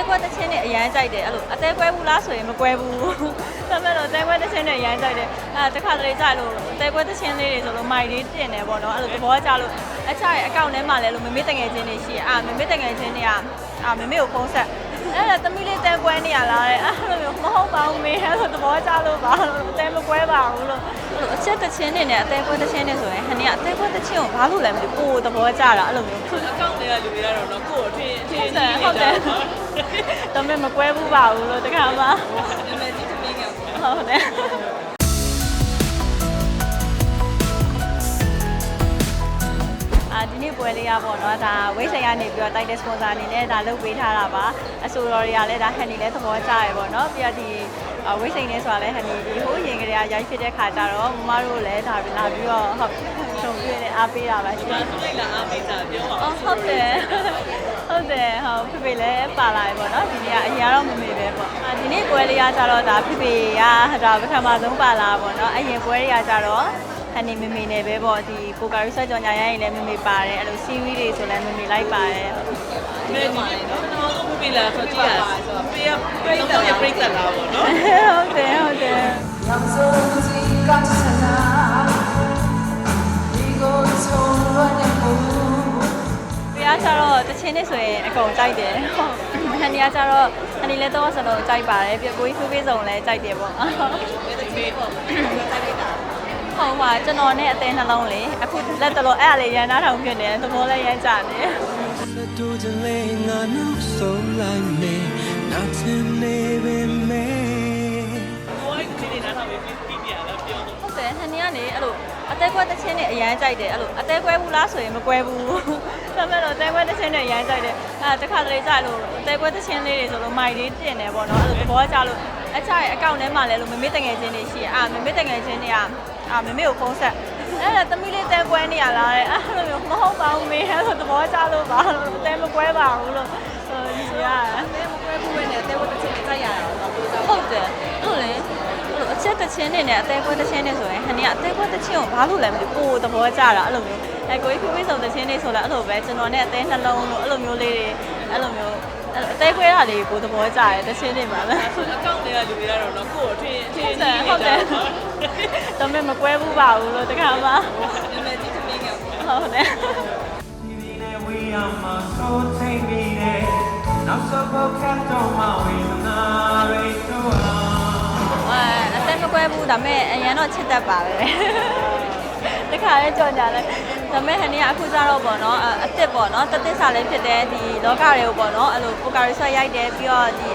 သေးကွဲတစ်ချင်းနဲ့အရန်ကြိုက်တယ်အဲ့လိုအသေးကွဲဘူးလားဆိုရင်မကွဲဘူးဒါပေမဲ့လို့အသေးကွဲတစ်ချင်းနဲ့အရန်ကြိုက်တယ်အဲတခါတလေကြလို့အသေးကွဲတစ်ချင်းလေးတွေဆိုလို့မိုက်လေးတင်တယ်ပေါ့နော်အဲ့လိုသဘောကျလို့အချရဲ့အကောင့်ထဲမှာလည်းလို့မမေ့တငယ်ချင်းတွေရှိအာမမေ့တငယ်ချင်းတွေကအာမမေ့ကိုဖုန်းဆက်အဲ့ဒါသမီးလေးတဲကွဲနေရလားတဲ့အဲ့လိုမျိုးမဟုတ်ပါဘူးမေအဲ့လိုသဘောကျလို့ပါလို့အသေးမကွဲပါဘူးလို့ အဲ့လိုအချက်တစ်ချင်းတွေနဲ့အသေးကွဲတစ်ချင်းတွေဆိုရင်ဟန်နီကအသေးကွဲတစ်ချင်းကိုဘာလို့လဲမသိဘူးကိုယ်သဘောကျတာအဲ့လိုမျိုးအကောင့်တွေကလူတွေကတော့နော်ကိုယ့်ကိုအထင်အထင်ဟုတ်တယ်ဟုတ်တယ်ဒါပေမဲ့မကွဲဘူးပါဘူးလို့တခါမှနာမည်ကြီးသမီးငယ်ပေါ့ဟုတ်တယ် ပွဲလေးရပေါ့နော်ဒါဝိတ်ဆိုင်ကနေပြီးတော့တိုက်တဲ့ sponsor အနေနဲ့ဒါလုပ်ပေးထားတာပါအဆိုတော်တွေကလည်းဒါဟန်နီလည်းသဘောကျရပေါ့နော်ပြီးတော့ဒီအာဝိတ်ဆိုင်နေဆိုတာလည်းဟန်နီဒီဟိုးရင်ကလေးကရိုက်ဖြစ်တဲ့ခါကျတော့မမတို့လည်းဒါလာပြီးတော့ဟုတ်ရှုံပြည့်နဲ့အားပေးတာပါရှင်ဒါဆိုလိုက်လာအားပေးတာပြောပါအော်ဟုတ်တယ်ဟုတ်တယ်ဟုတ်ဖေဖေလည်းပါလာပြီပေါ့နော်ဒီနေ့ကအရင်တော့မမေပဲပေါ့အာဒီနေ့ပွဲလေးကကြတော့ဒါဖေဖေကဒါပထမဆုံးပါလာပေါ့နော်အရင်ပွဲတွေကကြတော့ ဟန်နေမေမေနဲ့ပဲပေါ့ဒီပိုကာရီဆွဲကြော်ညာရရင်လည်းမေမေပါတယ်အဲ့လို series တွေဆိုလည်းမေမေလိုက်ပါတယ်မေမေနော်နော်ကိုမေလာဆိုကြည့်ရဆိုပေးရပေးတော့ရပြိတ္တလာပေါ့နော်ဟုတ်တယ်ဟုတ်တယ်ရောက်စုံစီကတ်စနာဒီကိုဆုံးရနေဘူးပြားကြတော့တချင်းနဲ့ဆိုရင်အကုန်ကြိုက်တယ်ဟုတ်ဟန်နီကကြတော့ဟန်နီလည်းတော့ဆန်တော့ကြိုက်ပါတယ်ပြကိုကြီးဖူးပေးစုံလည်းကြိုက်တယ်ပေါ့ဟုတ်တယ်မေမေကြိုက်တာ ဟုတ်ပါကျွန်တော်နဲ့အသေးနှလုံးလေအခုလက်တလို့အဲ့အလေးရန်နာထောင်ဖြစ်နေသဘောလည်းရမ်းကြနေတူတလေးငါနှုတ်ဆုံးလိုက်နေနောက်ထင်နေပေမဲ့ကိုယ်ကဒီနေ့နားထောင်ပြီးပြီးပြရလားပြောတော့ဟုတ်တယ်ဟန်နီကနေအဲ့လိုအသေးကွဲတစ်ချင်းနဲ့အရန်ကြိုက်တယ်အဲ့လိုအသေးကွဲဘူးလားဆိုရင်မကွဲဘူးဒါပေမဲ့လို့အသေးကွဲတစ်ချင်းနဲ့အရန်ကြိုက်တယ်အဲတခါတလေကြလို့အသေးကွဲတစ်ချင်းလေးတွေဆိုလို့မိုက်လေးတင်တယ်ပေါ့နော်အဲ့လိုသဘောကျလို့အချရဲ့အကောင့်ထဲမှာလည်းလို့မမေ့တငယ်ချင်းတွေရှိအာမမေ့တငယ်ချင်းတွေက အာမမေ့ကိုဖုန်းဆက်အဲ့ဒါသမီးလေးတဲကွဲနေရလားတဲ့အဲ့လိုမျိုးမဟုတ်ပါဘူးမေအဲ့လိုသဘောကျလို့ပါလို့တဲမကွဲပါဘူးလို့ဟိုဒီရတယ်မဲမကွဲဘူးပဲနဲ့တဲဝတ်တစ်ချက်ကြိုက်ရအောင်တော့ပြောတာဟုတ်တယ်ဟုတ်လေအဲ့လိုအချက်တစ်ချင်းနဲ့နဲ့အသေးကွဲတစ်ချင်းနဲ့ဆိုရင်ဟန်နီကအသေးကွဲတစ်ချင်းကိုဘာလို့လဲမသိဘူးကိုယ်သဘောကျတာအဲ့လိုမျိုးအဲကိုကြီးခွေးဆုံတစ်ချင်းနဲ့ဆိုလည်းအဲ့လိုပဲကျွန်တော်နဲ့အသေးနှလုံးလို့အဲ့လိုမျိုးလေးတွေအဲ့လိုမျိုးအသေးခွဲတာလေးကိုသဘောကျတယ်တစ်ချင်းတွေမှာလည်းအကောင့်တွေကလူတွေကတော့နော်ကိုယ့်ကိုအထင်အထင်ဟုတ်တယ်ဟုတ်တယ် ဒါပေမဲ့မကွဲဘူးပါဘူးလို့တခါမှနာမည်ကြီးသမီးငယ်ပေါ့ဟုတ်တယ်ဒီနေ့ဝေးရမှာဆိုထိန်ပြီးတဲ့နောက်ဆုံးဘခတ်တော့မှဝေဒနာရိတို့ဟာအဲအသက်မကွဲဘူးဒါပေမဲ့အရင်တော့ချစ်တတ်ပါပဲတခါလဲကြော်ကြလဲဒါပေမဲ့ဟန်နီကအခုကျတော့ပေါ့နော်အအစ်စ်ပေါ့နော်တသစ္စာလေးဖြစ်တဲ့ဒီလောကတွေကိုပေါ့နော်အဲ့လိုပိုကာရီဆွဲရိုက်တယ်ပြီးတော့ဒီ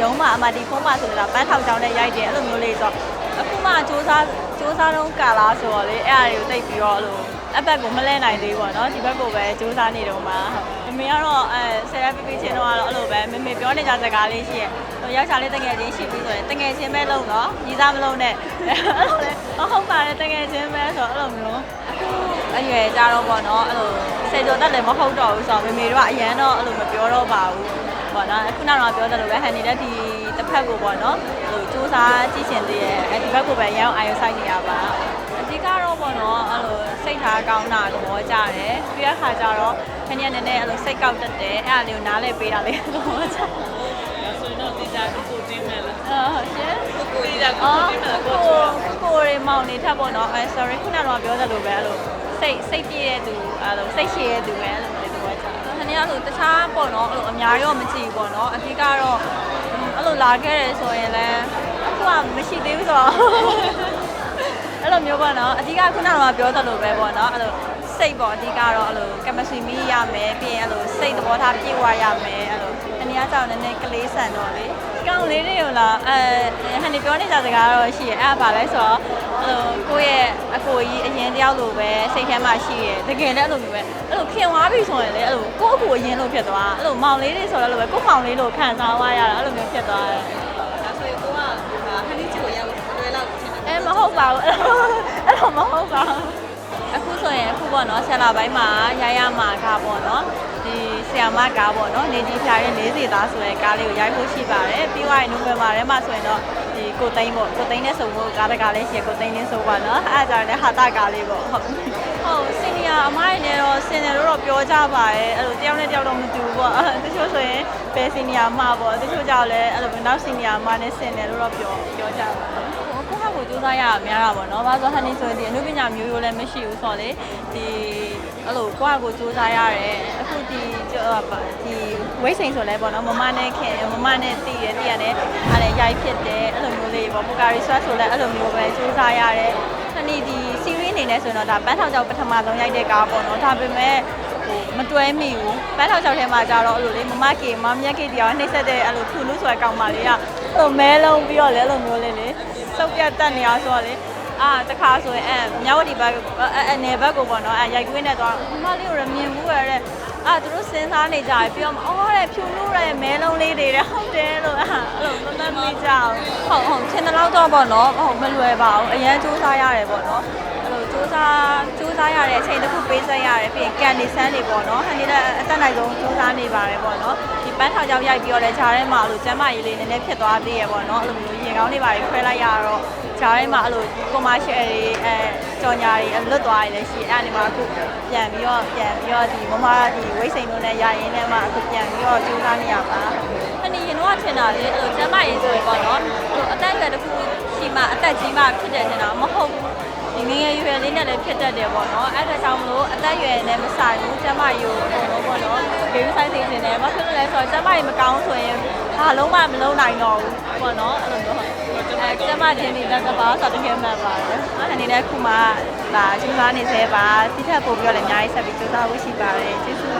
ရုံးမှာအမဒီဖုန်းမှာဆိုတော့ပန်းထောင်ချောင်းနဲ့ရိုက်တယ်အဲ့လိုမျိုးလေးဆိုတော့ အခုမှစူးစမ်းစူးစမ်းတော့ကာလာဆိုတော့လေအဲ့အရာတွေကိုတိတ်ပြီးတော့အဲ့လိုအဘက်ကိုမလဲနိုင်သေးဘူးပေါ့နော်ဒီဘက်ကိုပဲစူးစမ်းနေတော့မှာဟုတ်မမေကတော့အဲဆယ်ရက်ပြပြချင်းတော့အဲ့လိုပဲမမေပြောနေကြစကားလေးရှိရဲ့ဟိုရောက်ချာလေးတငယ်ချင်းရှိပြီးဆိုရင်တငယ်ချင်းပဲလုံးတော့ညီသားမလုံးနဲ့အဲ့လိုလေဟုတ်ပါတယ်တငယ်ချင်းပဲဆိုတော့အဲ့လိုမျိုးအခုအရွယ်ကြတော့ပေါ့နော်အဲ့လိုဆယ်ကျော်တက်လည်းမဟုတ်တော့ဘူးဆိုတော့မမေတို့ကအရန်တော့အဲ့လိုမပြောတော့ပါဘူးပေါ့နော်ခုနကတော့ပြောတယ်လို့ပဲဟန်နေတဲ့ဒီ တစ်ဖက်ကိုပေါ့နော်ဟိုစူးစမ်းကြည့်ရှင်သေးရဲ့အဲဒီဘက်ကိုပဲရအောင်အာရုံစိုက်နေရပါအဓိကတော့ပေါ့နော်အဲ့လိုစိတ်ထားကောင်းတာသဘောကျတယ်ပြီးတဲ့ခါကျတော့ခဏနည်းနည်းအဲ့လိုစိတ်ကောက်တတ်တယ်အဲ့ဒါလေးကိုနားလဲပေးတာလေးသဘောကျဒါဆိုရင်တော့ဒီကြကိုကိုတင်းမယ်လားအော်ဟုတ်ရှင်ကိုကိုဒီကြကိုအော်တင်းမယ်လားကိုကိုကိုကိုရေမောင်နေထပ်ပေါ့နော်အဲ sorry ခုနကတော့ပြောသလိုပဲအဲ့လိုစိတ်စိတ်ပြည့်တဲ့သူအဲ့လိုစိတ်ရှည်တဲ့သူပဲအဲ့လိုမျိုးသဘောကျတယ်ခဏအဲ့လိုတခြားပေါ့နော်အဲ့လိုအများကြီးတော့မကြည့်ဘူးပေါ့နော်အဓိကတော့အဲ့ လိုလာခဲ့တယ်ဆိုရင်လည်းအခုကမရှိသေးဘူးဆိုတော့အဲ့လိုမျိုးပေါ့နော်အဓိကခုနကတော့ပြောသလိုပဲပေါ့နော်အဲ့လိုစိတ်ပေါ့အဓိကတော့အဲ့လိုကမစထရီမီရမယ်ပြီးရင်အဲ့လိုစိတ်သဘောထားပြည့်ဝရမယ်အဲ့လိုအနည်းအားကြောင့်နည်းနည်းကလေးဆန်တော့လေကောင်းလေးတွေကိုလားအဲဟန်ဒီပြောနေကြစကားတော့ရှိရအဲ့ဒါပါလဲဆိုတော့အဲ့လို ကိုယ့်ရဲ့အကိုကြီးအရင်တယောက်လိုပဲစိတ်ထဲမှာရှိရတကယ်လည်းအဲ့လိုမျိုးပဲအဲ့လိုခင်သွားပြီဆိုရင်လေအဲ့လိုကိုယ့်အကိုအရင်လိုဖြစ်သွားအဲ့လိုမောင်လေးတွေဆိုတော့လည်းပဲကိုယ့်မောင်လေးလိုခံစားသွားရတာအဲ့လိုမျိုးဖြစ်သွားတယ်ဒါဆိုရင်ကိုကဟန်နီချီကိုရောက်လွယ်လောက်ဖြစ်နေအဲမဟုတ်ပါဘူးအဲ့လိုအဲ့လိုမဟုတ်ပါဘူးအခုဆိုရင်အခုပေါ့နော်ဆယ်လပိုင်းမှာရရမှာကားပေါ့နော်ဒီဆရာမကားပေါ့နော်နေကြီးဖျားရဲ့နေစီသားဆိုတဲ့ကားလေးကိုရိုက်ဖို့ရှိပါတယ်ပြီးသွားရင်နိုဝင်ဘာထဲမှာဆိုရင်တော့ဒီ ကိုသိန်းပေါ့ကိုသိန်းနဲ့စုံဖို့ကားတကားလေးရှိရကိုသိန်းနဲ့စုံပါနော်အဲ့ဒါကြောင့်လည်းဟာတာကားလေးပေါ့ဟုတ်ဟုတ်စင်နီယာအမိုင်းနဲ့တော့စင်တယ်လို့တော့ပြောကြပါတယ်အဲ့လိုတယောက်နဲ့တယောက်တော့မတူဘူးပေါ့ပေါ့တချို့ဆိုရင်ဘယ်စီနီယာမှာပေါ့တချို့ကြောက်လဲအဲ့လိုနောက်စီနီယာမှာနဲ့ဆင်တယ်လို့တော့ပြောပြောကြပါကိုယ့်ဟာကိုယ်စူးစမ်းရတာများတာပေါ့နော်။ဘာလို့ဟန်နီဆိုရင်ဒီအနုပညာမျိုးရိုးလည်းမရှိဘူးဆိုတော့လေဒီအဲ့လိုကိုယ့်ဟာကိုယ်စူးစမ်းရတယ်။အခုဒီဒီ ဝိတ်စိန်ဆိုလဲပေါ့နော်မမနဲ့ခင်မမနဲ့တည်ရတည်ရတယ်အဲ့ဒါရိုက်ဖြစ်တယ်အဲ့လိုမျိုးလေးပေါ့ပူကာရီဆွတ်ဆိုလဲအဲ့လိုမျိုးပဲစူးစမ်းရတယ်။ဟန်နီဒီ series အနေနဲ့ဆိုရင်တော့ဒါပန်းထောင်ကျောက်ပထမဆုံးရိုက်တဲ့ကားပေါ့နော်။ဒါပေမဲ့ဟိုမတွဲမိဘူးပန်းထောင်ကျောက်ထဲမှာကြတော့အဲ့လိုလေမမကေမမြက်ကေတရားနှိမ့်ဆက်တဲ့အဲ့လိုထူလူဆိုတဲ့ကောင်မလေးကအဲ့လိုမဲလုံးပြီးတော့လဲအဲ့လိုမျိုးလေးလေစုပ်ပြတ်တက်နေအောင်ဆိုတော့လေအာတခါဆိုရင်အဲမြောက်ဝတီဘက်အဲအနေဘက်ကိုပေါ့နော်အဲရိုက်ကွင်းနဲ့တော့မမလေးကိုရမြင်ဘူးရတဲ့ အာသူတို့စဉ်းစားနေကြတယ်ပြီးတော့အော်တဲ့ဖြူလို့ရမဲလုံးလေးတွေတဲ့ဟုတ်တယ်လို့အဲ့လိုမမမေးကြအောင်ဟုတ်ဟုတ်ချင်းတလောက်တော့ပေါ့နော်ဟုတ်မလွယ်ပါဘူးအရန်စူးစမ်းရတယ်ပေါ့နော်အဲ့လိုစူးစမ်းစူးစမ်းရတဲ့အချိန်တစ်ခုပေးဆက်ရတယ်ပြီးရင်ကန်နေဆန်းနေပေါ့နော်ဟန်နေလည်းအသက်နိုင်ဆုံးစူးစမ်းနေပါတယ်ပေါ့နော်ဒီပန်းထောင်ကြောင်ရိုက်ပြီးတော့လည်းဂျားထဲမှာအဲ့လိုကျမ်းမာရေးလေးနည်းနည်းဖြစ်သွားသေးရပေါ့နော်အဲ့လိုမျိုးရေကောင်းတွေပါခွဲလိုက်ရတော့ဂျားထဲမှာအဲ့လို commercial တွေအဲ ကြော်ညာတွေလွတ်သွားရလည်းရှိအဲ့ဒီမှာအခုပြန်ပြီးတော့ပြန်ပြီးတော့ဒီမမဒီဝိတ်စိန်တို့နဲ့ရရင်လည်းမှအခုပြန်ပြီးတော့စူးစမ်းနေရပါဟန်နေရင်တော့ထင်တာလေအဲ့လိုကျမ်းမာရေးဆိုရင်ပေါ့နော်ဟိုအသက်အရွယ်တစ်ခုရှိမှအသက်ကြီးမှဖြစ်တယ်ထင်တာမဟုတ်ဘူးဒီငယ်ငယ်ရွယ်လေးနဲ့လည်းဖြစ်တတ်တယ်ပေါ့နော်အဲ့ဒါကြောင့်မလို့အသက်အရွယ်နဲ့မဆိုင်ဘူးကျမကြီးကိုအကုန်လုံးပေါ့နော်ဂိမ်းဆိုင်သိနေတယ်ဘာဖြစ်လို့လဲဆိုတော့ကျမကြီးမကောင်းဆိုရင်ဘာလုံးမှမလုံးနိုင်တော့ဘူးပေါ့နော်အဲ့လိုမျိုးအဲကျ မချင်းဒီလက်ကပါဆိုတော့တကယ်မှန်ပါတယ်အဲ့အနေနဲ့ခုမှဒါကျူးစားနေသေးပါတိထက်ပို့ပြီးတော့လည်းအများကြီးဆက်ပြီးကျူးစားဖို့ရှိပါတယ်ကျေးဇူး